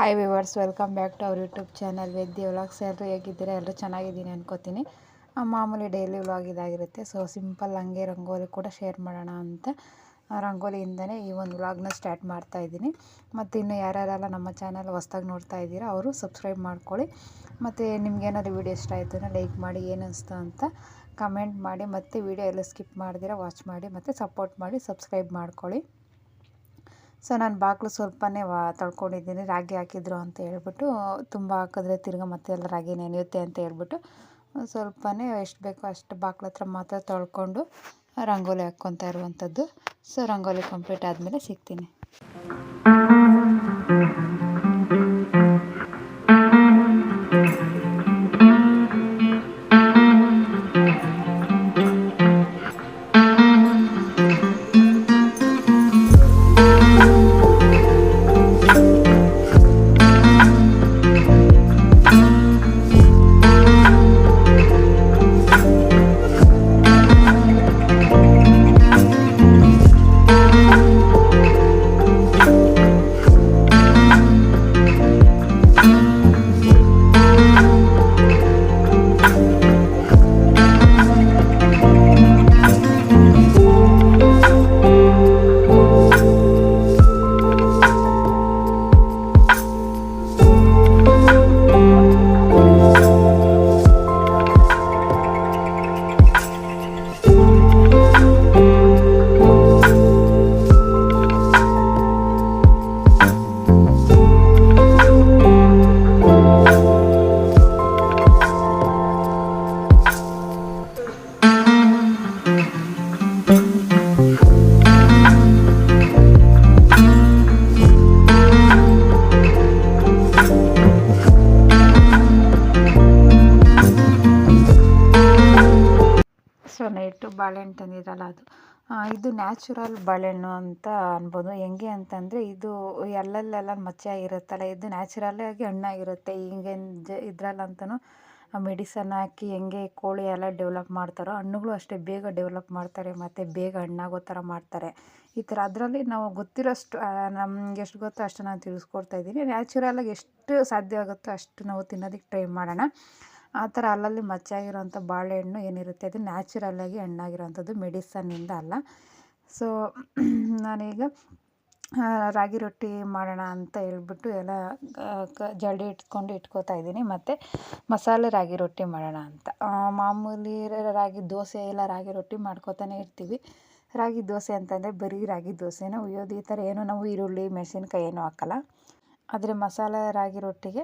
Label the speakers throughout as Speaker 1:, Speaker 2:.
Speaker 1: Hi viewers welcome back to ಅವ್ರ YouTube channel ವೆದ್ದಿ vlogs ಎಲ್ಲರೂ ಹೇಗಿದ್ದೀರಾ? ಎಲ್ಲರೂ ಚೆನ್ನಾಗಿದ್ದೀನಿ ಅನ್ಕೋತೀನಿ. ಮಾಮೂಲಿ ಡೈಲಿ ವ್ಲಾಗ್ ಇದಾಗಿರುತ್ತೆ. ಸೊ ಸಿಂಪಲ್ ಹಂಗೆ ರಂಗೋಲಿ ಕೂಡ ಶೇರ್ ಮಾಡೋಣ ಅಂತ ರಂಗೋಲಿಯಿಂದನೇ ಈ ಒಂದು ವ್ಲಾಗ್ನ ಸ್ಟಾರ್ಟ್ ಮಾಡ್ತಾ ಇದ್ದೀನಿ. ಮತ್ತು ಇನ್ನು ಯಾರ್ಯಾರೆಲ್ಲ ನಮ್ಮ ಚಾನಲ್ ಹೊಸ್ದಾಗಿ ನೋಡ್ತಾ ಇದ್ದೀರಾ, ಅವರು ಸಬ್ಸ್ಕ್ರೈಬ್ ಮಾಡ್ಕೊಳ್ಳಿ. ಮತ್ತು ನಿಮ್ಗೇನಾದ್ರು ವೀಡಿಯೋ ಇಷ್ಟ ಆಯಿತು ಲೈಕ್ ಮಾಡಿ, ಏನು ಅನಿಸ್ತು ಅಂತ ಕಮೆಂಟ್ ಮಾಡಿ. ಮತ್ತು ವೀಡಿಯೋ ಎಲ್ಲ ಸ್ಕಿಪ್ ಮಾಡಿದಿರ ವಾಚ್ ಮಾಡಿ, ಮತ್ತು ಸಪೋರ್ಟ್ ಮಾಡಿ ಸಬ್ಸ್ಕ್ರೈಬ್ ಮಾಡ್ಕೊಳ್ಳಿ. ಸೊ ನಾನು ಬಾಗಿಲು ಸ್ವಲ್ಪನೇ ವಾ ತೊಳ್ಕೊಂಡಿದ್ದೀನಿ, ರಾಗಿ ಹಾಕಿದ್ರು ಅಂತ ಹೇಳ್ಬಿಟ್ಟು, ತುಂಬ ಹಾಕಿದ್ರೆ ತಿರ್ಗಾ ಮತ್ತೆ ಎಲ್ಲ ರಾಗಿ ನೆನೆಯುತ್ತೆ ಅಂತ ಹೇಳ್ಬಿಟ್ಟು, ಸ್ವಲ್ಪನೇ ಎಷ್ಟು ಬೇಕೋ ಅಷ್ಟು ಬಾಕ್ಲ ಹತ್ರ ಮಾತ್ರ ತೊಳ್ಕೊಂಡು, ರಂಗೋಲಿ ಹಾಕ್ಕೊತಾ ಇರುವಂಥದ್ದು. ಸೊ ರಂಗೋಲಿ ಕಂಪ್ಲೀಟ್ ಆದಮೇಲೆ ಸಿಗ್ತೀನಿ. ತಂದಿದ್ರಲ್ಲ ಅದು. ಇದು ನ್ಯಾಚುರಲ್ ಬಾಳೆಹಣ್ಣು ಅಂತ ಅನ್ಬೋದು. ಹೆಂಗೆ ಅಂತಂದರೆ ಇದು ಎಲ್ಲೆಲ್ಲೆಲ್ಲ ಮಚ್ಚೆ ಆಗಿರುತ್ತಲ್ಲ ಇದು ನ್ಯಾಚುರಲ್ಲಾಗಿ ಹಣ್ಣಾಗಿರುತ್ತೆ ಹಿಂಗೆ ಇದ್ರಲ್ಲಂತೂ ಮೆಡಿಸನ್ ಹಾಕಿ ಹೆಂಗೆ ಕೋಳಿ ಎಲ್ಲ ಡೆವಲಪ್ ಮಾಡ್ತಾರೋ, ಹಣ್ಣುಗಳು ಅಷ್ಟೇ ಬೇಗ ಡೆವಲಪ್ ಮಾಡ್ತಾರೆ, ಮತ್ತು ಬೇಗ ಹಣ್ಣಾಗೋ ಥರ ಮಾಡ್ತಾರೆ. ಈ ಥರ ಅದರಲ್ಲಿ ನಾವು ಗೊತ್ತಿರೋಷ್ಟು ನಮ್ಗೆ ಎಷ್ಟು ಗೊತ್ತೋ ಅಷ್ಟು ನಾನು ತಿಳಿಸ್ಕೊಡ್ತಾ ಇದ್ದೀನಿ. ಎಷ್ಟು ಸಾಧ್ಯ ಆಗುತ್ತೋ ಅಷ್ಟು ನಾವು ತಿನ್ನೋದಕ್ಕೆ ಟ್ರೈ ಮಾಡೋಣ. ಆ ಥರ ಅಲ್ಲಲ್ಲಿ ಮಚ್ಚಾಗಿರುವಂಥ ಬಾಳೆಹಣ್ಣು ಏನಿರುತ್ತೆ? ಅದು ನ್ಯಾಚುರಲ್ಲಾಗಿ ಹಣ್ಣಾಗಿರುವಂಥದ್ದು ಮೆಡಿಸನ್ನಿಂದ ಅಲ್ಲ. ಸೊ, ನಾನೀಗ ರಾಗಿ ರೊಟ್ಟಿ ಮಾಡೋಣ ಅಂತ ಹೇಳ್ಬಿಟ್ಟು ಎಲ್ಲ ಕ ಜರಡಿ ಇಟ್ಕೊಂಡು ಇಟ್ಕೋತಾ ಇದ್ದೀನಿ. ಮತ್ತು ಮಸಾಲೆ ರಾಗಿ ರೊಟ್ಟಿ ಮಾಡೋಣ ಅಂತ. ಮಾಮೂಲಿ ರಾಗಿ ದೋಸೆ ಇಲ್ಲ ರಾಗಿ ರೊಟ್ಟಿ ಮಾಡ್ಕೋತಾನೆ ಇರ್ತೀವಿ. ರಾಗಿ ದೋಸೆ ಅಂತಂದರೆ ಬರೀ ರಾಗಿ ದೋಸೆನ? ಉಯ್ಯೋದು ಈ ಥರ ಏನು? ನಾವು ಈರುಳ್ಳಿ, ಮೆಣಸಿನ್ಕಾಯಿ ಏನೂ ಹಾಕಲ್ಲ. ಆದರೆ ಮಸಾಲೆ ರಾಗಿ ರೊಟ್ಟಿಗೆ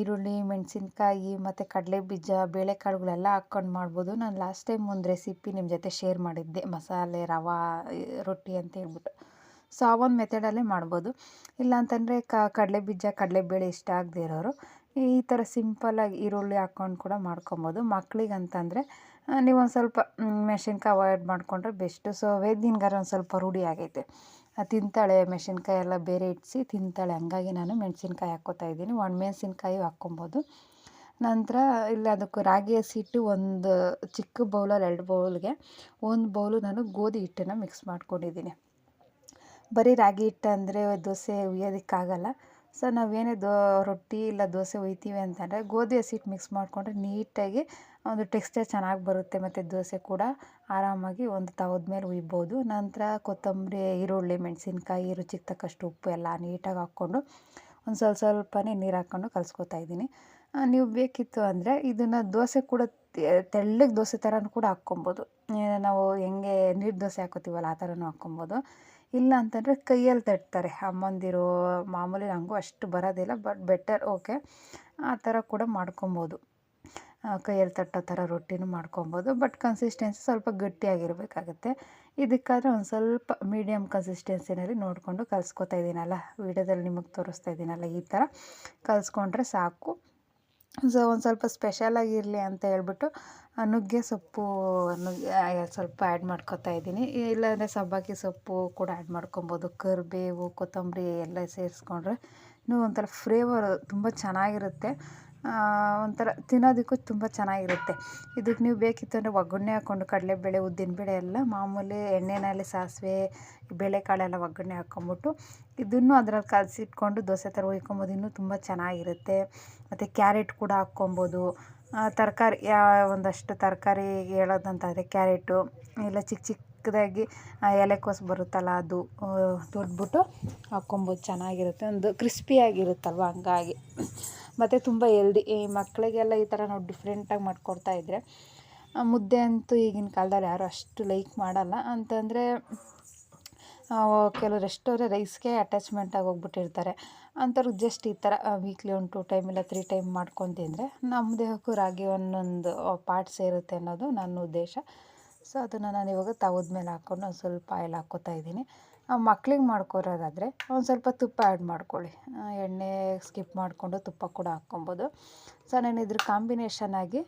Speaker 1: ಈರುಳ್ಳಿ, ಮೆಣಸಿನ್ಕಾಯಿ ಮತ್ತು ಕಡಲೆ ಬೀಜ, ಬೇಳೆಕಾಳುಗಳೆಲ್ಲ ಹಾಕ್ಕೊಂಡು ಮಾಡ್ಬೋದು. ನಾನು ಲಾಸ್ಟ್ ಟೈಮ್ ಒಂದು ರೆಸಿಪಿ ನಿಮ್ಮ ಜೊತೆ ಶೇರ್ ಮಾಡಿದ್ದೆ, ಮಸಾಲೆ, ರವಾ ರೊಟ್ಟಿ ಅಂತ ಹೇಳ್ಬಿಟ್ಟು. ಸೊ ಆ ಒಂದು ಮೆಥಡಲ್ಲೇ ಮಾಡ್ಬೋದು. ಇಲ್ಲಾಂತಂದರೆ ಕಡಲೆ ಬೀಜ ಕಡಲೆಬೇಳೆ ಇಷ್ಟ ಆಗದೆ ಇರೋರು, ಈ ಥರ ಸಿಂಪಲ್ಲಾಗಿ ಈರುಳ್ಳಿ ಹಾಕ್ಕೊಂಡು ಕೂಡ ಮಾಡ್ಕೊಬೋದು. ಮಕ್ಳಿಗೆ ಅಂತಂದರೆ ನೀವು ಒಂದು ಸ್ವಲ್ಪ ಮೆಣಸಿನ್ಕಾಯಿ ಅವಾಯ್ಡ್ ಮಾಡಿಕೊಂಡ್ರೆ ಬೆಸ್ಟು ಸೊ ವೇದ್ಯನ್ಗಾರ ಒಂದು ಸ್ವಲ್ಪ ರೂಢಿ ಆಗೈತೆ. ತಿಂತಾಳೆ ಮೆಣಸಿನ್ಕಾಯಿ ಎಲ್ಲ ಬೇರೆ ಇಟ್ಸಿ ತಿಂತಾಳೆ. ಹಂಗಾಗಿ ನಾನು ಮೆಣಸಿನ್ಕಾಯಿ ಹಾಕ್ಕೋತಾ ಇದ್ದೀನಿ. ಒಣಮೆಣ್ಸಿನ್ಕಾಯಿ ಹಾಕ್ಕೊಬೋದು. ನಂತರ ಇಲ್ಲ ಅದಕ್ಕೆ ರಾಗಿ ಹಸಿಟ್ಟು ಒಂದು ಚಿಕ್ಕ ಬೌಲಲ್ಲಿ ಎರಡು ಬೌಲ್ಗೆ ಒಂದು ಬೌಲು ನಾನು ಗೋಧಿ ಹಿಟ್ಟನ್ನು ಮಿಕ್ಸ್ ಮಾಡ್ಕೊಂಡಿದ್ದೀನಿ. ಬರೀ ರಾಗಿ ಹಿಟ್ಟು ಅಂದರೆ ದೋಸೆ ಉಯ್ಯೋದಕ್ಕಾಗಲ್ಲ. ಸೊ ನಾವೇನೇ ದೋ, ರೊಟ್ಟಿ ಇಲ್ಲ ದೋಸೆ ಒಯ್ತೀವಿ ಅಂತಂದರೆ ಗೋಧಿ ಹಸಿಟ್ಟು ಮಿಕ್ಸ್ ಮಾಡಿಕೊಂಡ್ರೆ ನೀಟಾಗಿ ಒಂದು ಟೆಕ್ಸ್ಚರ್ ಚೆನ್ನಾಗಿ ಬರುತ್ತೆ ಮತ್ತು ದೋಸೆ ಕೂಡ ಆರಾಮಾಗಿ ಒಂದು ತವದ ಮೇಲೆ ಉಯ್ಬೋದು ನಂತರ ಕೊತ್ತಂಬರಿ, ಈರುಳ್ಳಿ, ಮೆಣಸಿನ್ಕಾಯಿ, ರುಚಿಗೆ ತಕ್ಕಷ್ಟು ಉಪ್ಪು ಎಲ್ಲ ನೀಟಾಗಿ ಹಾಕ್ಕೊಂಡು ಒಂದು ಸ್ವಲ್ಪ ಸ್ವಲ್ಪನೇ ನೀರು ಹಾಕ್ಕೊಂಡು ಕಲಿಸ್ಕೊತಾ ಇದ್ದೀನಿ. ನೀವು ಬೇಕಿತ್ತು ಅಂದರೆ ಇದನ್ನು ದೋಸೆ ಕೂಡ ತೆಳ್ಳಗೆ ದೋಸೆ ಥರನೂ ಕೂಡ ಹಾಕ್ಕೊಬೋದು. ನಾವು ಹೆಂಗೆ ನೀರು ದೋಸೆ ಹಾಕೋತೀವಲ್ಲ ಆ ಥರನೂ ಹಾಕ್ಕೊಬೋದು. ಇಲ್ಲ ಅಂತಂದರೆ ಕೈಯಲ್ಲಿ ತಟ್ತಾರೆ. ಅಮ್ಮಂದಿರು ಮಾಮೂಲಿ ನನಗೂ ಅಷ್ಟು ಬರೋದಿಲ್ಲ, ಬಟ್ ಬೆಟರ್, ಓಕೆ, ಆ ಥರ ಕೂಡ ಮಾಡ್ಕೊಬೋದು. ಕೈಯಲ್ಲಿ ತಟ್ಟೋ ಥರ ರೊಟ್ಟಿನೂ ಮಾಡ್ಕೊಬೋದು. ಬಟ್ ಕನ್ಸಿಸ್ಟೆನ್ಸಿ ಸ್ವಲ್ಪ ಗಟ್ಟಿಯಾಗಿರಬೇಕಾಗತ್ತೆ. ಇದಕ್ಕಾದರೆ ಒಂದು ಸ್ವಲ್ಪ ಮೀಡಿಯಮ್ ಕನ್ಸಿಸ್ಟೆನ್ಸಿನಲ್ಲಿ ನೋಡಿಕೊಂಡು ಕಲಿಸ್ಕೊತಾ ಇದ್ದೀನಲ್ಲ ವೀಡಿಯೋದಲ್ಲಿ ನಿಮಗೆ ತೋರಿಸ್ತಾ ಇದ್ದೀನಲ್ಲ ಈ ಥರ ಕಲಿಸ್ಕೊಂಡ್ರೆ ಸಾಕು. ಸೊ ಒಂದು ಸ್ವಲ್ಪ ಸ್ಪೆಷಲಾಗಿರಲಿ ಅಂತ ಹೇಳ್ಬಿಟ್ಟು ನುಗ್ಗೆ ಸೊಪ್ಪು, ನುಗ್ಗೆ ಸ್ವಲ್ಪ ಆ್ಯಡ್ ಮಾಡ್ಕೊತಾ ಇದ್ದೀನಿ ಇಲ್ಲಾಂದರೆ ಸಬ್ಬಕ್ಕಿ ಸೊಪ್ಪು ಕೂಡ ಆ್ಯಡ್ ಮಾಡ್ಕೊಬೋದು. ಕರಿಬೇವು, ಕೊತ್ತಂಬರಿ ಎಲ್ಲ ಸೇರಿಸ್ಕೊಂಡ್ರೆ ಇನ್ನೂ ಒಂಥರ ಫ್ಲೇವರ್ ತುಂಬ ಚೆನ್ನಾಗಿರುತ್ತೆ. ಒಂಥರ ತಿನ್ನೋದಕ್ಕೂ ತುಂಬ ಚೆನ್ನಾಗಿರುತ್ತೆ. ಇದಕ್ಕೆ ನೀವು ಬೇಕಿತ್ತು ಅಂದರೆ ಒಗ್ಗರಣೆ ಹಾಕ್ಕೊಂಡು ಕಡಲೆಬೇಳೆ, ಉದ್ದಿನಬೇಳೆ ಎಲ್ಲ ಮಾಮೂಲಿ ಎಣ್ಣೆಯಲ್ಲಿ ಸಾಸಿವೆ, ಬೇಳೆಕಾಳೆಲ್ಲ ಒಗ್ಗರಣೆ ಹಾಕ್ಕೊಂಬಿಟ್ಟು ಇದನ್ನು ಅದ್ರಲ್ಲಿ ಕಲಸಿಟ್ಕೊಂಡು ದೋಸೆ ಥರ ಹುಯ್ಕೊಬೋದು. ಇನ್ನೂ ತುಂಬ ಚೆನ್ನಾಗಿರುತ್ತೆ. ಮತ್ತು ಕ್ಯಾರೆಟ್ ಕೂಡ ಹಾಕ್ಕೊಬೋದು. ತರಕಾರಿ ಒಂದಷ್ಟು ತರಕಾರಿ ಹೇಳೋದಂತಾದರೆ ಕ್ಯಾರೆಟು, ಇಲ್ಲ ಚಿಕ್ಕ ಚಿಕ್ಕ ಚಿಕ್ಕದಾಗಿ ಎಲೆಕೋಸು ಬರುತ್ತಲ್ಲ ಅದು ದೊಡ್ಬಿಟ್ಟು ಹಾಕ್ಕೊಂಬೋದು. ಚೆನ್ನಾಗಿರುತ್ತೆ. ಒಂದು ಕ್ರಿಸ್ಪಿಯಾಗಿರುತ್ತಲ್ವ ಹಂಗಾಗಿ. ಮತ್ತು ತುಂಬ ಎಲ್ದಿ ಈ ಮಕ್ಕಳಿಗೆಲ್ಲ ಈ ಥರ ನಾವು ಡಿಫ್ರೆಂಟಾಗಿ ಮಾಡಿಕೊಡ್ತಾ ಇದ್ದರೆ ಮುದ್ದೆ ಅಂತೂ ಈಗಿನ ಕಾಲದಲ್ಲಿ ಯಾರೂ ಅಷ್ಟು ಲೈಕ್ ಮಾಡಲ್ಲ. ಅಂತಂದರೆ ಕೆಲವು ರೆಸ್ಟೋರೆ ರೈಸ್ಗೆ ಅಟ್ಯಾಚ್ಮೆಂಟಾಗಿ ಹೋಗ್ಬಿಟ್ಟಿರ್ತಾರೆ. ಅಂಥವ್ರಿಗೆ ಜಸ್ಟ್ ಈ ಥರ ವೀಕ್ಲಿ ಒಂದು ಟೂ ಟೈಮ್ ಇಲ್ಲ ತ್ರೀ ಟೈಮ್ ಮಾಡ್ಕೊಂಡು ತಿಂದರೆ, ನಮ್ಮ ದೇಹಕ್ಕೂ ರಾಗಿ ಒಂದೊಂದು ಪಾರ್ಟ್ ಸೇರುತ್ತೆ ಅನ್ನೋದು ನನ್ನ ಉದ್ದೇಶ. ಸೊ ಅದನ್ನು ನಾನು ಇವಾಗ ತವದ ಮೇಲೆ ಹಾಕ್ಕೊಂಡು ಒಂದು ಸ್ವಲ್ಪ ಆಯಿಲ್ ಹಾಕ್ಕೋತಾ ಇದ್ದೀನಿ. ಮಕ್ಳಿಗೆ ಮಾಡ್ಕೊಡೋದಾದರೆ ಒಂದು ಸ್ವಲ್ಪ ತುಪ್ಪ ಆ್ಯಡ್ ಮಾಡ್ಕೊಳ್ಳಿ. ಎಣ್ಣೆ ಸ್ಕಿಪ್ ಮಾಡಿಕೊಂಡು ತುಪ್ಪ ಕೂಡ ಹಾಕ್ಕೊಬೋದು. ಸೊ ನಾನು ಇದ್ರ ಕಾಂಬಿನೇಷನ್ ಆಗಿ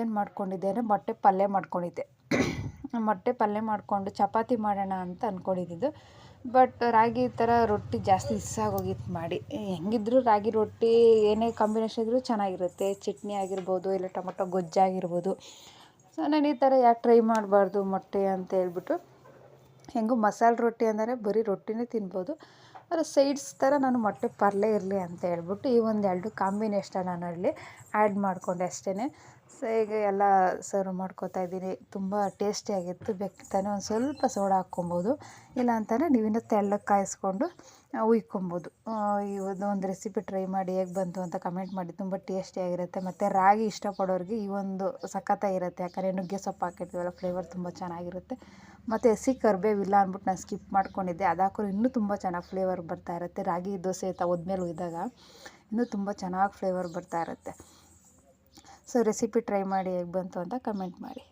Speaker 1: ಏನು ಮಾಡ್ಕೊಂಡಿದ್ದೆ ಅಂದರೆ ಮೊಟ್ಟೆ ಪಲ್ಯ ಮಾಡ್ಕೊಂಡಿದ್ದೆ. ಮೊಟ್ಟೆ ಪಲ್ಯ ಮಾಡಿಕೊಂಡು ಚಪಾತಿ ಮಾಡೋಣ ಅಂತ ಅಂದ್ಕೊಂಡಿದ್ದು ಬಟ್ ರಾಗಿ ಥರ ರೊಟ್ಟಿ ಜಾಸ್ತಿ ಇಸ್ಸಾಗೋಗಿತ್ತು ಮಾಡಿ. ಹೆಂಗಿದ್ರು ರಾಗಿ ರೊಟ್ಟಿ ಏನೇ ಕಾಂಬಿನೇಷನ್ ಇದ್ದರೂ ಚೆನ್ನಾಗಿರುತ್ತೆ. ಚಟ್ನಿ ಆಗಿರ್ಬೋದು, ಇಲ್ಲ ಟೊಮೊಟೊ ಗೊಜ್ಜಾಗಿರ್ಬೋದು. ಸೊ ನಾನು ಈ ಥರ ಯಾಕೆ ಟ್ರೈ ಮಾಡಬಾರ್ದು ಮೊಟ್ಟೆ ಅಂತ ಹೇಳ್ಬಿಟ್ಟು, ಹೆಂಗೂ ಮಸಾಲೆ ರೊಟ್ಟಿ ಅಂದರೆ ಬರೀ ರೊಟ್ಟಿನೇ ತಿನ್ಬೋದು, ಆದರೆ ಸೈಡ್ಸ್ ಥರ ನಾನು ಮೊಟ್ಟೆ ಪಲ್ಯ ಇರಲಿ ಅಂತ ಹೇಳ್ಬಿಟ್ಟು ಈ ಒಂದು ಎರಡು ಕಾಂಬಿನೇಷನ್ ನಾನು ಅಲ್ಲಿ ಆ್ಯಡ್ ಮಾಡಿಕೊಂಡೆ ಅಷ್ಟೇ ಸೊ ಈಗ ಎಲ್ಲ ಸರ್ವ್ ಮಾಡ್ಕೊತಾ ಇದ್ದೀನಿ ತುಂಬ ಟೇಸ್ಟಿಯಾಗಿತ್ತು ಬೆಕ್ತಾನೆ ಒಂದು ಸ್ವಲ್ಪ ಸೋಡಾ ಹಾಕ್ಕೊಬೋದು. ಇಲ್ಲ ಅಂತಂದರೆ ನೀವಿನ್ನೂ ತೆಳ್ಳಗೆ ಕಾಯಿಸ್ಕೊಂಡು ಉಯ್ಕೊಬೋದು ಈ ಒಂದು ರೆಸಿಪಿ ಟ್ರೈ ಮಾಡಿ ಹೇಗೆ ಬಂತು ಅಂತ ಕಮೆಂಟ್ ಮಾಡಿ. ತುಂಬ ಟೇಸ್ಟಿಯಾಗಿರುತ್ತೆ ಮತ್ತು ರಾಗಿ ಇಷ್ಟಪಡೋರಿಗೆ ಈ ಒಂದು ಸಖತ್ತಾಗಿರುತ್ತೆ ಯಾಕಂದರೆ ನುಗ್ಗೆ ಸೊಪ್ಪು ಹಾಕಿರ್ತೀವಲ್ಲ ಫ್ಲೇವರ್ ತುಂಬ ಚೆನ್ನಾಗಿರುತ್ತೆ. ಮತ್ತು ಹಸಿ ಕರ್ಬೇವಿಲ್ಲ ಅಂದ್ಬಿಟ್ಟು ನಾನು ಸ್ಕಿಪ್ ಮಾಡ್ಕೊಂಡಿದ್ದೆ. ಅದು ಹಾಕೋರು ಇನ್ನೂ ತುಂಬ ಚೆನ್ನಾಗಿ ಫ್ಲೇವರ್ ಬರ್ತಾ ಇರುತ್ತೆ. ರಾಗಿ ದೋಸೆ ತವದ್ಮೇಲೆ ಉಯ್ದಾಗ ಇನ್ನೂ ತುಂಬ ಚೆನ್ನಾಗಿ ಫ್ಲೇವರ್ ಬರ್ತಾ ಇರುತ್ತೆ. ಸೊ ರೆಸಿಪಿ ಟ್ರೈ ಮಾಡಿ ಹೇಗೆ ಬಂತು ಅಂತ ಕಮೆಂಟ್ ಮಾಡಿ.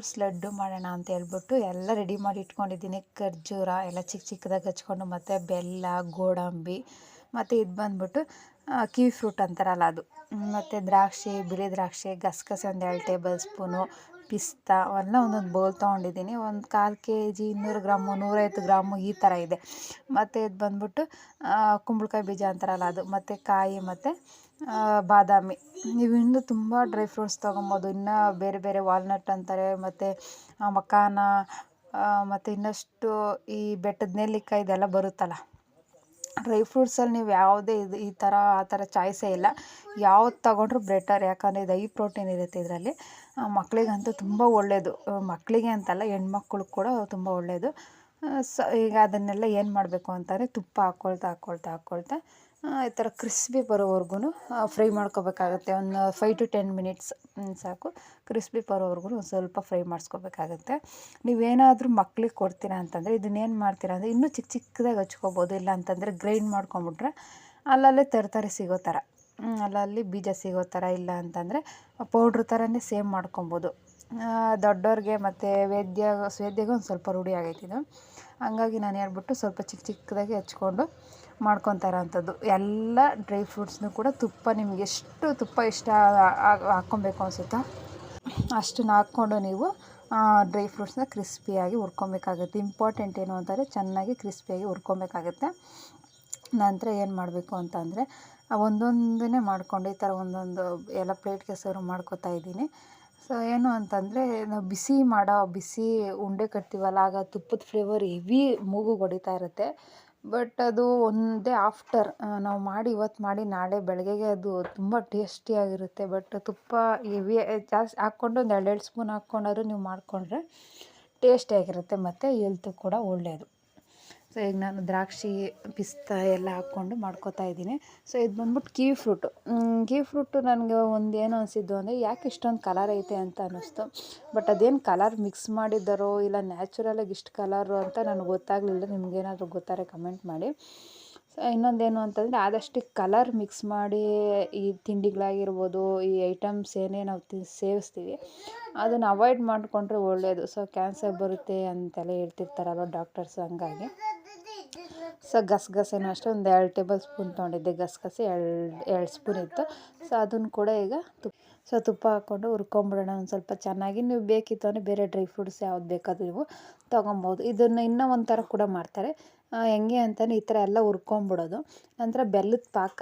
Speaker 1: ಫ್ರೂಟ್ಸ್ ಲಡ್ಡು ಮಾಡೋಣ ಅಂತ ಹೇಳ್ಬಿಟ್ಟು ಎಲ್ಲ ರೆಡಿ ಮಾಡಿ ಇಟ್ಕೊಂಡಿದ್ದೀನಿ. ಖರ್ಜೂರ ಎಲ್ಲ ಚಿಕ್ಕ ಚಿಕ್ಕದಾಗಿ ಹಚ್ಕೊಂಡು ಮತ್ತು ಬೆಲ್ಲ, ಗೋಡಂಬಿ ಮತ್ತು ಇದು ಬಂದ್ಬಿಟ್ಟು ಕಿವಿ ಫ್ರೂಟ್ ಅಂತಾರಲ್ಲ ಅದು. ಮತ್ತು ದ್ರಾಕ್ಷಿ, ಬಿಳಿ ದ್ರಾಕ್ಷಿ, ಗಸಗಸೆ ಒಂದು ಎರಡು ಟೇಬಲ್ ಸ್ಪೂನು, ಪಿಸ್ತಾ ಅವೆಲ್ಲ ಒಂದೊಂದು ಬೌಲ್ ತೊಗೊಂಡಿದ್ದೀನಿ. ಒಂದು ಕಾಲು ಕೆ ಜಿ ಇನ್ನೂರು ಗ್ರಾಮು, ನೂರೈವತ್ತು ಗ್ರಾಮು ಈ ಥರ ಇದೆ. ಮತ್ತು ಇದು ಬಂದ್ಬಿಟ್ಟು ಕುಂಬಳಕಾಯಿ ಬೀಜ ಅಂತಾರಲ್ಲ ಅದು. ಮತ್ತು ಕಾಯಿ ಮತ್ತು ಬಾದಾಮಿ. ನೀವು ಇನ್ನೂ ತುಂಬ ಡ್ರೈ ಫ್ರೂಟ್ಸ್ ತೊಗೊಬೋದು. ಇನ್ನೂ ಬೇರೆ ಬೇರೆ ವಾಲ್ನಟ್ ಅಂತಾರೆ, ಮತ್ತು ಮಕಾನ ಮತ್ತು ಇನ್ನಷ್ಟು ಈ ಬೆಟ್ಟದ ನೆಲ್ಲಿಕಾಯಿ ಇದೆಲ್ಲ ಬರುತ್ತಲ್ಲ. ಡ್ರೈ ಫ್ರೂಟ್ಸಲ್ಲಿ ನೀವು ಯಾವುದೇ ಇದು ಈ ಥರ ಆ ಥರ ಚಾಯ್ಸೇ ಇಲ್ಲ. ಯಾವ್ದು ತಗೊಂಡ್ರೂ ಬೆಟರ್ ಯಾಕಂದರೆ ಇದು ಐ ಪ್ರೋಟೀನ್ ಇರುತ್ತೆ ಇದರಲ್ಲಿ. ಮಕ್ಕಳಿಗಂತೂ ತುಂಬ ಒಳ್ಳೆಯದು ಮಕ್ಕಳಿಗೆ ಅಂತಲ್ಲ ಹೆಣ್ಮಕ್ಳು ಕೂಡ ತುಂಬ ಒಳ್ಳೆಯದು ಸೊ, ಈಗ ಅದನ್ನೆಲ್ಲ ಏನು ಮಾಡಬೇಕು ಅಂತಂದರೆ ತುಪ್ಪ ಹಾಕ್ಕೊಳ್ತಾ ಹಾಕ್ಕೊಳ್ತಾ ಹಾಕ್ಕೊಳ್ತಾ ಈ ಥರ ಕ್ರಿಸ್ಪಿ ಬರೋವರೆಗೂ ಫ್ರೈ ಮಾಡ್ಕೋಬೇಕಾಗುತ್ತೆ. ಒಂದು ಫೈವ್ ಟು ಟೆನ್ ಮಿನಿಟ್ಸ್ ಸಾಕು. ಕ್ರಿಸ್ಪಿ ಬರೋವರೆಗೂ ಸ್ವಲ್ಪ ಫ್ರೈ ಮಾಡಿಸ್ಕೋಬೇಕಾಗತ್ತೆ. ನೀವೇನಾದರೂ ಮಕ್ಳಿಗೆ ಕೊಡ್ತೀರಾ ಅಂತಂದರೆ, ಇದನ್ನೇನು ಮಾಡ್ತೀರಾ ಅಂದರೆ, ಇನ್ನೂ ಚಿಕ್ಕ ಚಿಕ್ಕದಾಗಿ ಹಚ್ಕೋಬೋದು. ಇಲ್ಲ ಅಂತಂದರೆ ಗ್ರೈಂಡ್ ಮಾಡ್ಕೊಂಬಿಟ್ರೆ ಅಲ್ಲಲ್ಲೇ ತರಕಾರಿ ಸಿಗೋ ಥರ ಅಲ್ಲಲ್ಲಿ ಬೀಜ ಸಿಗೋ ಥರ ಇಲ್ಲ ಅಂತಂದರೆ ಪೌಡ್ರ್ ಥರನೇ ಸೇಮ್ ಮಾಡ್ಕೊಬೋದು. ದೊಡ್ಡವ್ರಿಗೆ ಮತ್ತು ವೇದ್ಯ ಸ್ವೇದ್ಯಗೆ ಒಂದು ಸ್ವಲ್ಪ ರೂಢಿ ಆಗೈತೆ ಇದು. ಹಂಗಾಗಿ ನಾನು ಹೇಳ್ಬಿಟ್ಟು ಸ್ವಲ್ಪ ಚಿಕ್ಕ ಚಿಕ್ಕದಾಗಿ ಹಚ್ಕೊಂಡು ಮಾಡ್ಕೊತಾ ಇರೋವಂಥದ್ದು ಎಲ್ಲ ಡ್ರೈ ಫ್ರೂಟ್ಸ್ನು ಕೂಡ ತುಪ್ಪ ನಿಮ್ಗೆ ಎಷ್ಟು ತುಪ್ಪ ಇಷ್ಟ ಹಾಕ್ಕೊಬೇಕು ಅನಿಸುತ್ತೋ? ಅಷ್ಟನ್ನು ಹಾಕ್ಕೊಂಡು ನೀವು ಡ್ರೈ ಫ್ರೂಟ್ಸ್ನ ಕ್ರಿಸ್ಪಿಯಾಗಿ ಹುರ್ಕೊಬೇಕಾಗುತ್ತೆ. ಇಂಪಾರ್ಟೆಂಟ್ ಏನು ಅಂತಂದರೆ ಚೆನ್ನಾಗಿ ಕ್ರಿಸ್ಪಿಯಾಗಿ ಹುರ್ಕೊಬೇಕಾಗುತ್ತೆ. ನಂತರ ಏನು ಮಾಡಬೇಕು ಅಂತಂದರೆ, ಒಂದೊಂದನ್ನೇ ಮಾಡಿಕೊಂಡು ಈ ಥರ ಒಂದೊಂದು ಎಲ್ಲ ಪ್ಲೇಟ್ಗೆ ಸರ್ವ್ ಮಾಡ್ಕೊತಾ ಇದ್ದೀನಿ. ಸೊ, ಏನು ಅಂತಂದರೆ, ನಾವು ಬಿಸಿ ಮಾಡೋ, ಬಿಸಿ ಉಂಡೆ ಕಟ್ತೀವಲ್ಲ, ಆಗ ತುಪ್ಪದ ಫ್ಲೇವರ್ ಹೆವಿ ಮೂಗು ಹೊಡಿತಾ ಇರುತ್ತೆ. ಬಟ್ ಅದು ಒಂದೇ ಆಫ್ಟರ್ ನಾವು ಮಾಡಿ ಇವತ್ತು ಮಾಡಿ ನಾಳೆ ಬೆಳಗ್ಗೆಗೆ ಅದು ತುಂಬ ಟೇಸ್ಟಿಯಾಗಿರುತ್ತೆ ಬಟ್ ತುಪ್ಪ ಹೆವಿ, ಜಾಸ್ತಿ ಹಾಕ್ಕೊಂಡು ಒಂದು ಎರಡೆರಡು ಸ್ಪೂನ್ ಹಾಕ್ಕೊಂಡಾದ್ರೂ ನೀವು ಮಾಡಿಕೊಂಡ್ರೆ ಟೇಸ್ಟಿಯಾಗಿರುತ್ತೆ ಮತ್ತು ಎಲ್ತು ಕೂಡ ಒಳ್ಳೆಯದು ಸೊ ಈಗ ನಾನು ದ್ರಾಕ್ಷಿ ಪಿಸ್ತಾ ಎಲ್ಲ ಹಾಕ್ಕೊಂಡು ಮಾಡ್ಕೊತಾ ಇದ್ದೀನಿ. ಸೊ ಇದು ಬಂದ್ಬಿಟ್ಟು ಕಿವಿ ಫ್ರೂಟು. ಕಿವಿ ಫ್ರೂಟು ನನಗೆ ಒಂದು ಏನು ಅನಿಸಿದ್ದು ಅಂದರೆ ಯಾಕೆ ಇಷ್ಟೊಂದು ಕಲರ್ ಐತೆ ಅಂತ ಅನ್ನಿಸ್ತು. ಬಟ್ ಅದೇನು ಕಲರ್ ಮಿಕ್ಸ್ ಮಾಡಿದ್ದಾರೋ ಇಲ್ಲ ನ್ಯಾಚುರಲಾಗಿ ಇಷ್ಟು ಕಲರು ಅಂತ ನನಗೆ ಗೊತ್ತಾಗಲಿಲ್ಲ. ನಿಮಗೇನಾದರೂ ಗೊತ್ತಾರೆ ಕಮೆಂಟ್ ಮಾಡಿ. ಸೊ ಇನ್ನೊಂದೇನು ಅಂತಂದರೆ ಆದಷ್ಟು ಕಲರ್ ಮಿಕ್ಸ್ ಮಾಡಿ ಈ ತಿಂಡಿಗಳಾಗಿರ್ಬೋದು, ಈ ಐಟಮ್ಸ್ ಏನೇ ನಾವು ತಿ, ಸೇವಿಸ್ತೀವಿ, ಅದನ್ನು ಅವಾಯ್ಡ್ ಮಾಡಿಕೊಂಡ್ರೆ ಒಳ್ಳೆಯದು ಸೊ ಕ್ಯಾನ್ಸರ್ ಬರುತ್ತೆ ಅಂತೆಲ್ಲ ಹೇಳ್ತಿರ್ತಾರಲ್ವ ಡಾಕ್ಟರ್ಸ್ ಹಂಗಾಗಿ. ಸೊ ಗಸಗಸೆನೂ ಅಷ್ಟೇ, ಒಂದು ಎರಡು ಟೇಬಲ್ ಸ್ಪೂನ್ ತೊಗೊಂಡಿದ್ದೆ ಗಸಗಸೆ ಎರಡು ಎರಡು ಸ್ಪೂನ್ ಇತ್ತು. ಸೊ ಅದನ್ನು ಕೂಡ ಈಗ ತುಪ್ಪ, ಸೊ ತುಪ್ಪ ಹಾಕ್ಕೊಂಡು ಹುರ್ಕೊಂಬಿಡೋಣ ಒಂದು ಸ್ವಲ್ಪ ಚೆನ್ನಾಗಿ. ನೀವು ಬೇಕಿತ್ತು ಅಂದರೆ ಬೇರೆ ಡ್ರೈ ಫ್ರೂಟ್ಸ್ ಯಾವ್ದು ಬೇಕಾದರೂ ನೀವು ತೊಗೊಬೋದು. ಇದನ್ನು ಇನ್ನೂ ಒಂಥರ ಕೂಡ ಮಾಡ್ತಾರೆ. ಹೆಂಗೆ ಅಂತಲೇ ಈ ಥರ ಎಲ್ಲ ಹುರ್ಕೊಂಬಿಡೋದು. ನಂತರ ಬೆಲ್ಲದ ಪಾಕ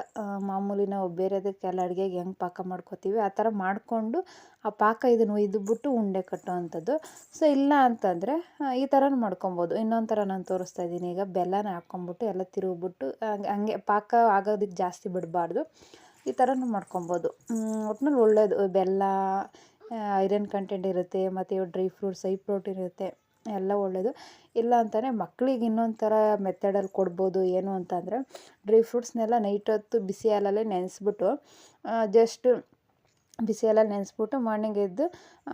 Speaker 1: ಮಾಮೂಲಿ ನಾವು ಬೇರೆದಕ್ಕೆಲ್ಲ ಅಡುಗೆಗೆ ಹೆಂಗೆ ಪಾಕ ಮಾಡ್ಕೊತೀವಿ, ಆ ಥರ ಮಾಡಿಕೊಂಡು ಆ ಪಾಕ ಇದನ್ನು ಒಯ್ದುಬಿಟ್ಟು ಉಂಡೆ ಕಟ್ಟುವಂಥದ್ದು. ಸೊ, ಇಲ್ಲ ಅಂತಂದರೆ ಈ ಥರನೂ ಮಾಡ್ಕೊಬೋದು. ಇನ್ನೊಂದು ಥರ ನಾನು ತೋರಿಸ್ತಾ ಇದ್ದೀನಿ. ಈಗ ಬೆಲ್ಲನ ಹಾಕ್ಕೊಂಬಿಟ್ಟು ಎಲ್ಲ ತಿರುಗ್ಬಿಟ್ಟು, ಹಂಗೆ ಪಾಕ ಆಗೋದಕ್ಕೆ ಜಾಸ್ತಿ ಬಿಡಬಾರ್ದು. ಈ ಥರನೂ ಮಾಡ್ಕೊಬೋದು. ಒಟ್ನಲ್ಲಿ ಒಳ್ಳೆಯದು ಬೆಲ್ಲ ಐರನ್ ಕಂಟೆಂಟ್ ಇರುತ್ತೆ, ಮತ್ತು ಡ್ರೈ ಫ್ರೂಟ್ಸ್ ಐ ಪ್ರೋಟೀನ್ ಇರುತ್ತೆ. ಎಲ್ಲ ಒಳ್ಳೆಯದು ಇಲ್ಲ ಅಂತಲೇ ಮಕ್ಳಿಗೆ ಇನ್ನೊಂದು ಥರ ಮೆಥಡಲ್ಲಿ ಕೊಡ್ಬೋದು ಏನು ಅಂತಂದರೆ ಡ್ರೈ ಫ್ರೂಟ್ಸ್ನೆಲ್ಲ ನೈಟ್ ಹೊತ್ತು ಬಿಸಿ ಹಾಲಲ್ಲೇ ನೆನೆಸ್ಬಿಟ್ಟು ಜಸ್ಟ್ ಬಿಸಿ ಹಾಲಲ್ಲಿ ನೆನೆಸ್ಬಿಟ್ಟು ಮಾರ್ನಿಂಗ್ ಎದ್ದು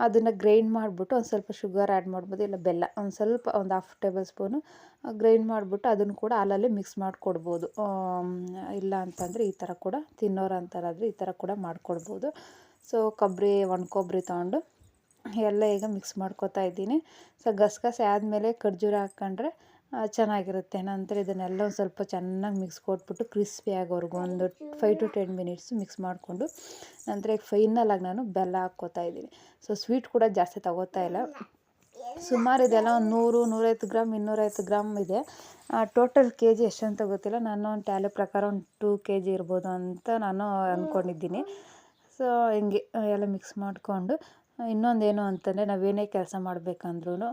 Speaker 1: ಅದನ್ನು ಗ್ರೈಂಡ್ ಮಾಡಿಬಿಟ್ಟು ಒಂದು ಸ್ವಲ್ಪ ಶುಗರ್ ಆ್ಯಡ್ ಮಾಡ್ಬೋದು, ಇಲ್ಲ ಬೆಲ್ಲ, ಒಂದು ಸ್ವಲ್ಪ ಒಂದು ಹಾಫ್ ಟೇಬಲ್ ಸ್ಪೂನು ಗ್ರೈಂಡ್ ಮಾಡಿಬಿಟ್ಟು ಅದನ್ನು ಕೂಡ ಹಾಲಲ್ಲಿ ಮಿಕ್ಸ್ ಮಾಡಿಕೊಡ್ಬೋದು. ಇಲ್ಲ ಅಂತಂದರೆ ಈ ಥರ ಕೂಡ ತಿನ್ನೋರು ಅಂತಾರಾದರೆ ಈ ಥರ ಕೂಡ ಮಾಡಿಕೊಡ್ಬೋದು. ಸೊ ಕೊಬ್ಬರಿ, ಒಣ ಕೊಬ್ಬರಿ ತೊಗೊಂಡು ಎಲ್ಲ ಈಗ ಮಿಕ್ಸ್ ಮಾಡ್ಕೊತಾ ಇದ್ದೀನಿ. ಸೊ ಗಸಗಸೆ ಆದಮೇಲೆ ಖರ್ಜೂರ ಹಾಕ್ಕೊಂಡ್ರೆ ಚೆನ್ನಾಗಿರುತ್ತೆ. ನಂತರ ಇದನ್ನೆಲ್ಲ ಒಂದು ಸ್ವಲ್ಪ ಚೆನ್ನಾಗಿ ಮಿಕ್ಸ್ ಕೊಟ್ಬಿಟ್ಟು ಕ್ರಿಸ್ಪಿ ಆಗೋವರೆಗೂ ಒಂದು five to ten minutes mix ಮಾಡಿಕೊಂಡು, ನಂತರ ಈಗ ಫೈನಲಾಗಿ ನಾನು ಬೆಲ್ಲ ಹಾಕ್ಕೋತಾ ಇದ್ದೀನಿ. ಸೊ ಸ್ವೀಟ್ ಕೂಡ ಜಾಸ್ತಿ ತಗೋತಾ ಇಲ್ಲ. ಸುಮಾರು ಇದೆಲ್ಲ ಒಂದು ನೂರು, ನೂರೈವತ್ತು ಗ್ರಾಮ್, ಇನ್ನೂರೈವತ್ತು ಗ್ರಾಮ್ ಇದೆ. ಟೋಟಲ್ ಕೆ ಜಿ ಎಷ್ಟಂತ ಗೊತ್ತಿಲ್ಲ. ನಾನು ಒಂದು ಟ್ಯಾಲಿ ಪ್ರಕಾರ ಒಂದು ಟೂ ಕೆ ಜಿ ಇರ್ಬೋದು ಅಂತ ನಾನು ಅಂದ್ಕೊಂಡಿದ್ದೀನಿ ಸೊ ಹಿಂಗೆ ಎಲ್ಲ ಮಿಕ್ಸ್ ಮಾಡಿಕೊಂಡು ಇನ್ನೊಂದೇನು ಅಂತಂದರೆ ನಾವೇನೇ ಕೆಲಸ ಮಾಡಬೇಕಂದ್ರೂ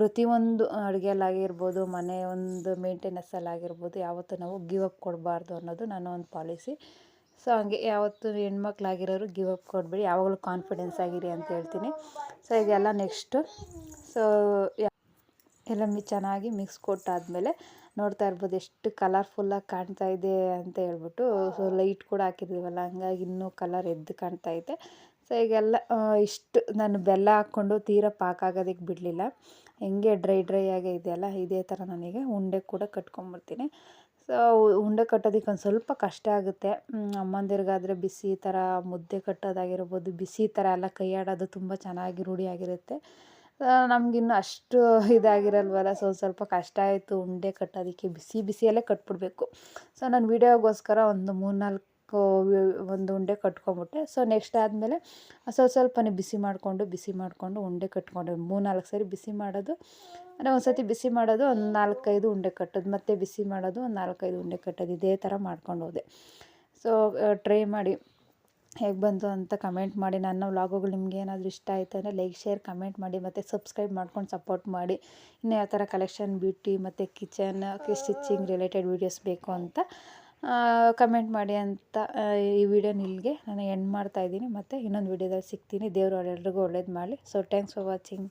Speaker 1: ಪ್ರತಿಯೊಂದು ಅಡುಗೆಯಲ್ಲಾಗಿರ್ಬೋದು, ಮನೆ ಒಂದು ಮೇಂಟೆನೆನ್ಸಲ್ಲಾಗಿರ್ಬೋದು, ಯಾವತ್ತೂ ನಾವು ಗಿವ್ ಅಪ್ ಕೊಡಬಾರ್ದು ಅನ್ನೋದು ನನ್ನ ಒಂದು ಪಾಲಿಸಿ. ಸೊ ಹಂಗೆ ಯಾವತ್ತೂ ಹೆಣ್ಮಕ್ಳಾಗಿರೋರು ಗಿವ್ ಅಪ್ ಕೊಡಬೇಡಿ, ಯಾವಾಗಲೂ ಕಾನ್ಫಿಡೆನ್ಸ್ ಆಗಿರಿ ಅಂತ ಹೇಳ್ತೀನಿ. ಸೊ ಇದೆಲ್ಲ ನೆಕ್ಸ್ಟು. ಸೊ ಎಲ್ಲ ಮಿ ಚೆನ್ನಾಗಿ ಮಿಕ್ಸ್ ಕೊಟ್ಟಾದಮೇಲೆ ನೋಡ್ತಾ ಇರ್ಬೋದು ಎಷ್ಟು ಕಲರ್ಫುಲ್ಲಾಗಿ ಕಾಣ್ತಾ ಇದೆ ಅಂತ ಹೇಳ್ಬಿಟ್ಟು, ಸೊ ಲೈಟ್ ಕೂಡ ಹಾಕಿದ್ದೀವಲ್ಲ, ಹಂಗಾಗಿ ಇನ್ನೂ ಕಲರ್ ಎದ್ದು ಕಾಣ್ತಾ ಇದೆ. ಸೊ ಈಗೆಲ್ಲ ಇಷ್ಟು ನಾನು ಬೆಲ್ಲ ಹಾಕ್ಕೊಂಡು ತೀರ ಪಾಕ ಆಗೋದಕ್ಕೆ ಬಿಡಲಿಲ್ಲ. ಹೆಂಗೆ ಡ್ರೈ ಡ್ರೈ ಆಗೇ ಇದೆಯಲ್ಲ, ಇದೇ ಥರ ನನಗೆ ಉಂಡೆ ಕೂಡ ಕಟ್ಕೊಂಬರ್ತೀನಿ ಸೊ ಉಂಡೆ ಕಟ್ಟೋದಕ್ಕೆ ಒಂದು ಸ್ವಲ್ಪ ಕಷ್ಟ ಆಗುತ್ತೆ. ಅಮ್ಮಂದಿರಿಗಾದರೆ ಬಿಸಿ ಥರ ಮುದ್ದೆ ಕಟ್ಟೋದಾಗಿರ್ಬೋದು, ಬಿಸಿ ಥರ ಎಲ್ಲ ಕೈಯಾಡೋದು ತುಂಬ ಚೆನ್ನಾಗಿ ರೂಢಿಯಾಗಿರುತ್ತೆ ನಮಗಿನ್ನು ಅಷ್ಟು ಇದಾಗಿರಲ್ವಲ್ಲ, ಸೊ ಸ್ವಲ್ಪ ಕಷ್ಟ ಆಯಿತು ಉಂಡೆ ಕಟ್ಟೋದಕ್ಕೆ, ಬಿಸಿ ಬಿಸಿಯಲ್ಲೇ ಕಟ್ಬಿಡ್ಬೇಕು. ಸೊ ನಾನು ವೀಡಿಯೋಗೋಸ್ಕರ ಒಂದು ಮೂರು ನಾಲ್ಕು ಒಂದು ಉಂಡೆ ಕಟ್ಕೊಂಡ್ಬಿಟ್ಟೆ ಸೊ ನೆಕ್ಸ್ಟ್ ಆದಮೇಲೆ ಸ್ವಲ್ಪ ಸ್ವಲ್ಪನೇ ಬಿಸಿ ಮಾಡಿಕೊಂಡು ಬಿಸಿ ಮಾಡಿಕೊಂಡು ಉಂಡೆ ಕಟ್ಕೊಂಡೆ. ಮೂರು ನಾಲ್ಕು ಸರಿ ಬಿಸಿ ಮಾಡೋದು. ಅಂದರೆ ಒಂದು ಸರ್ತಿ ಬಿಸಿ ಮಾಡೋದು, ಒಂದು ನಾಲ್ಕೈದು ಉಂಡೆ ಕಟ್ಟೋದು. ಮತ್ತು ಬಿಸಿ ಮಾಡೋದು, ಒಂದು ನಾಲ್ಕೈದು ಉಂಡೆ ಕಟ್ಟೋದು. ಇದೇ ಥರ ಮಾಡ್ಕೊಂಡು ಹೋದೆ. ಸೊ ಟ್ರೈ ಮಾಡಿ. ಹೇಗೆ ಬಂತು ಅಂತ ಕಮೆಂಟ್ ಮಾಡಿ. ನನ್ನ ವ್ಲಾಗುಗಳು ನಿಮ್ಗೆ ಏನಾದರೂ ಇಷ್ಟ ಆಯಿತು ಅಂದರೆ ಲೈಕ್ ಶೇರ್ ಕಮೆಂಟ್ ಮಾಡಿ. ಮತ್ತು ಸಬ್ಸ್ಕ್ರೈಬ್ ಮಾಡ್ಕೊಂಡು ಸಪೋರ್ಟ್ ಮಾಡಿ. ಇನ್ನು ಯಾವ ಥರ ಕಲೆಕ್ಷನ್ ಬ್ಯೂಟಿ ಮತ್ತು ಕಿಚನ್ ಸ್ಟಿಚಿಂಗ್ ರಿಲೇಟೆಡ್ ವೀಡಿಯೋಸ್ ಬೇಕು ಅಂತ ಕಮೆಂಟ್ ಮಾಡಿ ಅಂತ ಈ ವಿಡಿಯೋನ ಇಲ್ಲಿಗೆ ನಾನು ಎಂಡ್ ಮಾಡ್ತಾಯಿದ್ದೀನಿ ಮತ್ತು ಇನ್ನೊಂದು ವಿಡಿಯೋದಲ್ಲಿ ಸಿಗ್ತೀನಿ. ದೇವರು ಅವರೆಲ್ರಿಗೂ ಒಳ್ಳೇದು ಮಾಡಲಿ. So thanks for watching